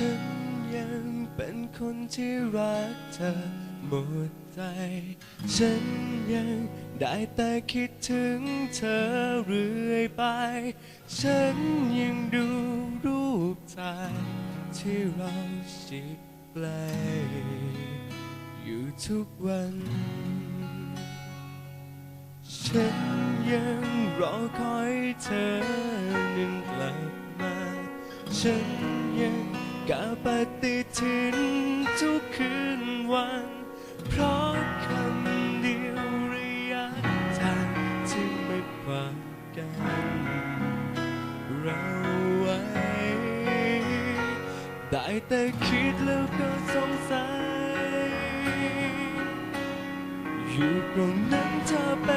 ฉันยังเป็นคนที่รักเธอหมดใจ ฉันยังได้แต่คิดถึงเธอเรื่อยไป ฉันยังดูรูปถ่ายที่เราชิดใกล้อยู่ทุกวัน ฉันยังรอคอยเธอนั้นกลับมา ฉันยัง กาปฏิทินทุกคืนวัน เพราะคำเดียวระยะทางที่ไม่ขวางกันเราไว้ ได้แต่คิดแล้วก็สงสัย อยู่ตรงนั้นเธอ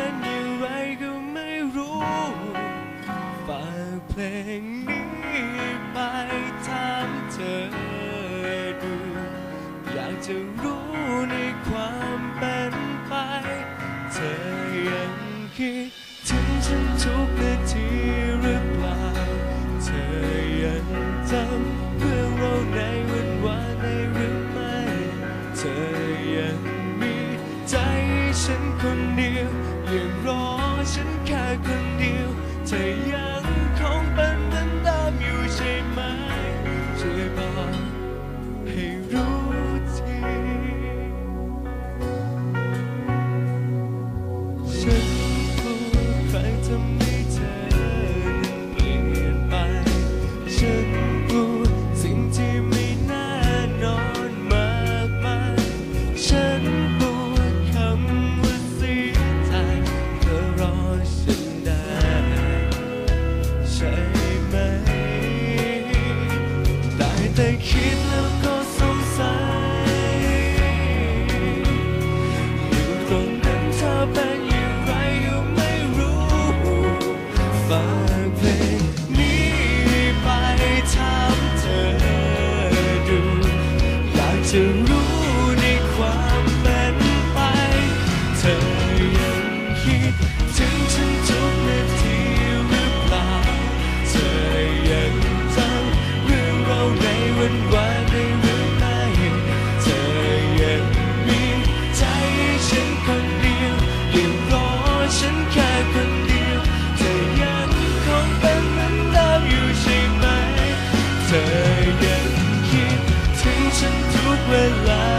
จะรู้ในความเป็นไป เธอยังคิดถึงฉันทุกนาทีหรือเปล่า เธอยังจำเรื่องเราในวันวานในหรือไม่ เธอยังมีใจฉันคนเดียว ยังรอฉันแค่คนเดียวเธอยัง แต่คิดแล้วก็สงสัย อยู่ตรงนั้นเธอเป็นอย่างไรก็ไม่รู้ฝากเพลงนี้ไปถามเธอดู อยากจะ นทุ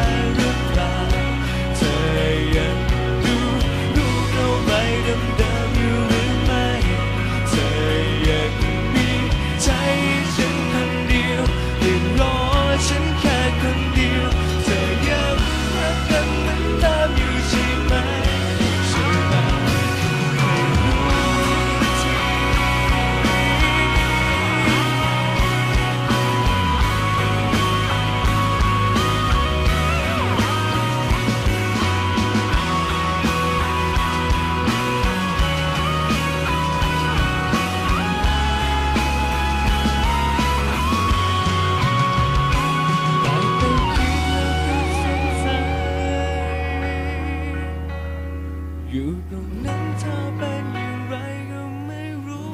นั้นเธอเป็นอย่างไรก็ไม่รู้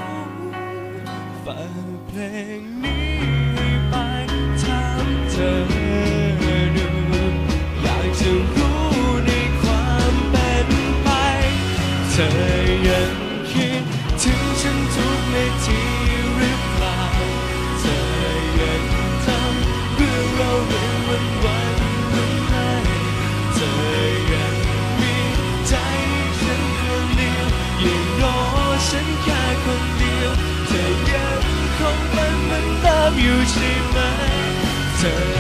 ฝากเพลงนี้ไปถามเธอ 起来。